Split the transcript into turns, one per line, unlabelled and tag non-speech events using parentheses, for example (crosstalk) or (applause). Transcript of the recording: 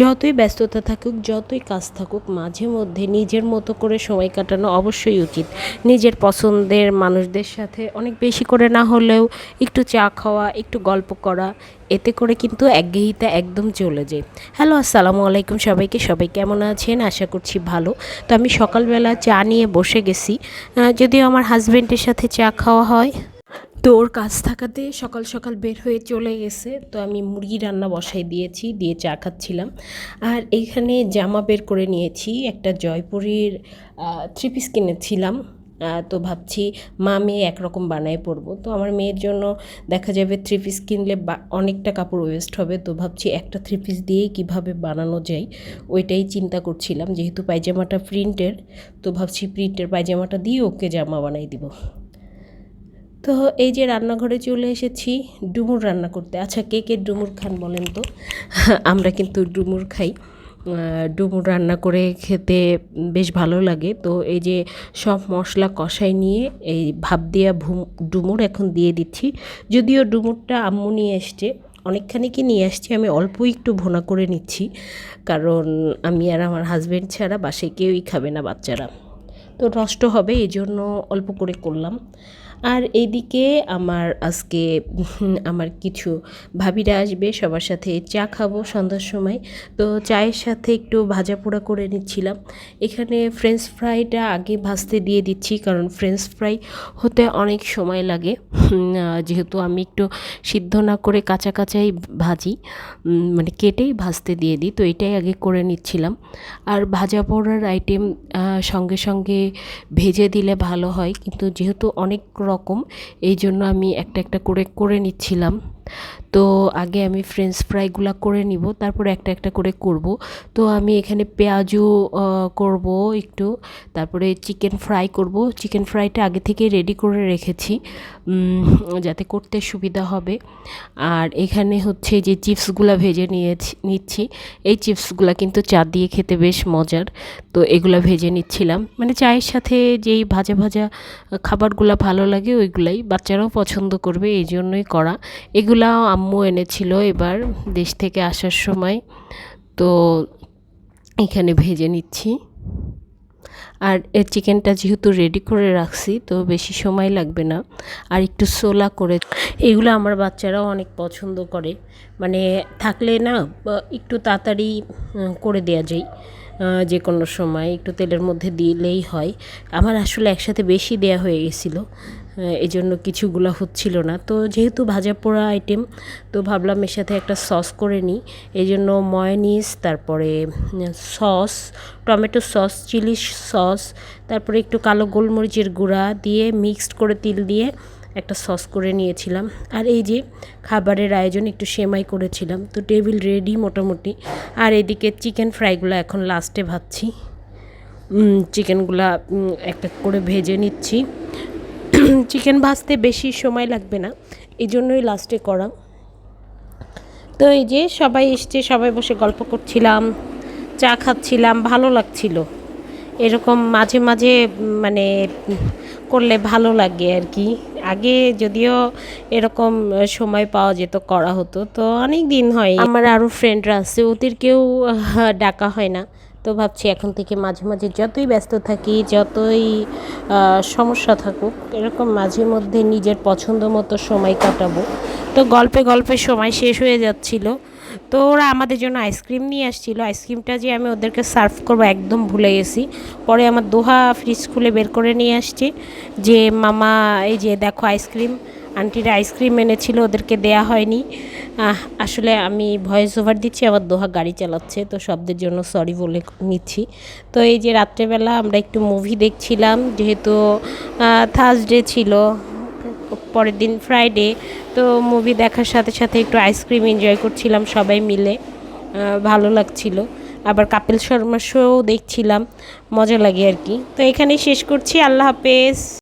যতই ব্যস্ততা থাকুক, যতই কাজ থাকুক, মাঝে মধ্যে নিজের মতো করে সময় কাটানো অবশ্যই উচিত। নিজের পছন্দের মানুষদের সাথে অনেক বেশি করে না হলেও একটু চা খাওয়া, একটু গল্প করা, এতে করে কিন্তু একঘেয়েহিতা একদম চলে যায়। হ্যালো, আসসালামু আলাইকুম সবাইকে। সবাই কেমন আছেন? আশা করছি ভালো। তো আমি সকালবেলা চা নিয়ে বসে গেছি। যদিও আমার হাজব্যান্ডের সাথে চা খাওয়া হয় তো ওর কাজ থাকাতে সকাল সকাল বের হয়ে চলে গেছে। তো আমি মুরগি রান্না বসাই দিয়েছি, দিয়ে চা খাচ্ছিলাম। আর এইখানে জামা বের করে নিয়েছি, একটা জয়পুরীর থ্রি পিস কিনেছিলাম। তো ভাবছি মা মেয়ে একরকম বানায় পরবো। তো আমার মেয়ের জন্য দেখা যাবে থ্রি পিস কিনলে অনেকটা কাপড় ওয়েস্ট হবে। তো ভাবছি একটা থ্রি পিস দিয়েই কীভাবে বানানো যায়, ওইটাই চিন্তা করছিলাম। যেহেতু পায়জামাটা প্রিন্টের তো ভাবছি প্রিন্টের পায়জামাটা দিয়ে ওকে জামা বানাই দিব। তো এই যে রান্নাঘরে চলে এসেছি, ডুমুর রান্না করতে। আচ্ছা কে কে ডুমুর খান বলেন তো? (laughs) আমরা কিন্তু ডুমুর খাই। ডুমুর রান্না করে খেতে বেশ ভালো লাগে। তো এই যে সব মশলা কষাই নিয়ে এই ভাপ দেওয়া ভু- ডুমুর এখন দিয়ে দিচ্ছি। যদিও ডুমুরটা আম্মু নিয়ে এসছে, অনেকখানি কি নিয়ে আসছি আমি অল্প একটু ভোনা করে নিচ্ছি। কারণ আমি আর আমার হাজব্যান্ড ছাড়া বাসায় কেউই খাবে না বাচ্চারা। তো নষ্ট হবে এই জন্য অল্প করে করলাম। আর এইদিকে আমার আজকে আমার কিছু ভাবিরা আসবে, সবার সাথে চা খাব সন্ধ্যার সময়। তো চায়ের সাথে একটু ভাজা পোড়া করে নিচ্ছিলাম। এখানে ফ্রেঞ্চ ফ্রাইটা আগে ভাজতে দিয়ে দিচ্ছি, কারণ ফ্রেঞ্চ ফ্রাই হতে অনেক সময় লাগে। যেহেতু আমি একটু সিদ্ধ না করে কাঁচা কাঁচাই ভাজি মানে কেটেই ভাজতে দিয়ে দিই, তো এটাই আগে করে নিচ্ছিলাম। আর ভাজা পোড়ার আইটেম সঙ্গে সঙ্গে ভেজে দিলে ভালো হয়, কিন্তু যেহেতু অনেক রকম। এই জন্য আমি একটা একটা করে করে নিচ্ছিলাম। তো আগে আমি ফ্রেঞ্চ ফ্রাইগুলো করে নিব, তারপরে একটা একটা করে করব। তো আমি এখানে পেঁয়াজও করব একটু, তারপরে চিকেন ফ্রাই করব। চিকেন ফ্রাইটা আগে থেকে রেডি করে রেখেছি যাতে করতে সুবিধা হবে। আর এখানে হচ্ছে যে চিপসগুলো ভেজে নিয়েছি, নিচ্ছি। এই চিপসগুলো কিন্তু চা দিয়ে খেতে বেশ মজার। তো এগুলো ভেজে নিচ্ছিলাম। মানে চায়ের সাথে যেই ভাজা ভাজা খাবারগুলো ভালো লাগে, ওইগুলাই বাচ্চারাও পছন্দ করবে, এই জন্যই করা। এগুলাও আম্মু এনেছিল এবার দেশ থেকে আসার সময়। তো এখানে ভেজে নিচ্ছি। আর এর চিকেনটা যেহেতু রেডি করে রাখছি, তো বেশি সময় লাগবে না। আর একটু সোলা করে এগুলো আমার বাচ্চারাও অনেক পছন্দ করে। মানে থাকলে না একটু তাড়াতাড়ি করে দেওয়া যায় যে কোনো সময়। একটু তেলের মধ্যে দিলেই হয়। আমার আসলে একসাথে বেশি দেয়া হয়ে গেছিল। এই জন্য কিছুগুলো হচ্ছিল না। তো যেহেতু ভাজা পোড়া আইটেম তো ভাবলাম এর সাথে একটা সস করে নিই। এই জন্য ময়নিস তারপরে sauce tomato sauce chilli sauce তারপরে একটু কালো গোলমরিচের গুঁড়া দিয়ে মিক্সড করে তিল দিয়ে একটা সস করে নিয়েছিলাম। আর এই যে খাবারের আয়োজন একটু সেমাই করেছিলাম। তো টেবিল রেডি মোটামুটি। আর এদিকে চিকেন ফ্রাইগুলো এখন লাস্টে ভাজছি। চিকেনগুলা একটা করে ভেজে নিচ্ছি। (clears throat) চিকেন ভাজতে বেশি সময় লাগবে না এই জন্যই লাস্টে করা। তো এই যে সবাই এসছে, সবাই বসে গল্প করছিলাম, চা খাচ্ছিলাম, ভালো লাগছিল। এরকম মাঝে মাঝে মানে করলে ভালো লাগে আর কি। আগে যদিও এরকম সময় পাওয়া যেত, করা হতো। তো অনেক দিন হয় আমার আরও ফ্রেন্ডরা আছে, ওদেরকেও ডাকা হয় না। তো ভাবছি এখন থেকে মাঝে মাঝে যতই ব্যস্ত থাকি, যতই সমস্যা থাকুক, এরকম মাঝে মধ্যে নিজের পছন্দ মতো সময় কাটাবো। তো গল্পে গল্পে সময় শেষ হয়ে যাচ্ছিল। তো ওরা আমাদের জন্য আইসক্রিম নিয়ে আসছিল। আইসক্রিমটা যে আমি ওদেরকে সার্ভ করব একদম ভুলে গেছি। পরে আমার দোহা ফ্রিজ খুলে বের করে নিয়ে আসছি যে, মামা, এই যে দেখো আইসক্রিম আন্টিরা আইসক্রিম এনেছিল, ওদেরকে দেয়া হয়নি। আসলে আমি ভয়েস ওভার দিচ্ছি, আবার দোহা গাড়ি চালাচ্ছে, তো শব্দের জন্য সরি বলে নিচ্ছি। তো এই যে রাত্রেবেলা আমরা একটু মুভি দেখছিলাম, যেহেতু থার্সডে ছিল, পরের দিন ফ্রাইডে তো মুভি দেখার সাথে সাথে একটু আইসক্রিম এনজয় করছিলাম সবাই মিলে। ভালো লাগছিল। আবার কাপিল শর্মা শোও দেখছিলাম, মজা লাগে আর কি। তো এখানেই শেষ করছি, আল্লাহ হাফেজ।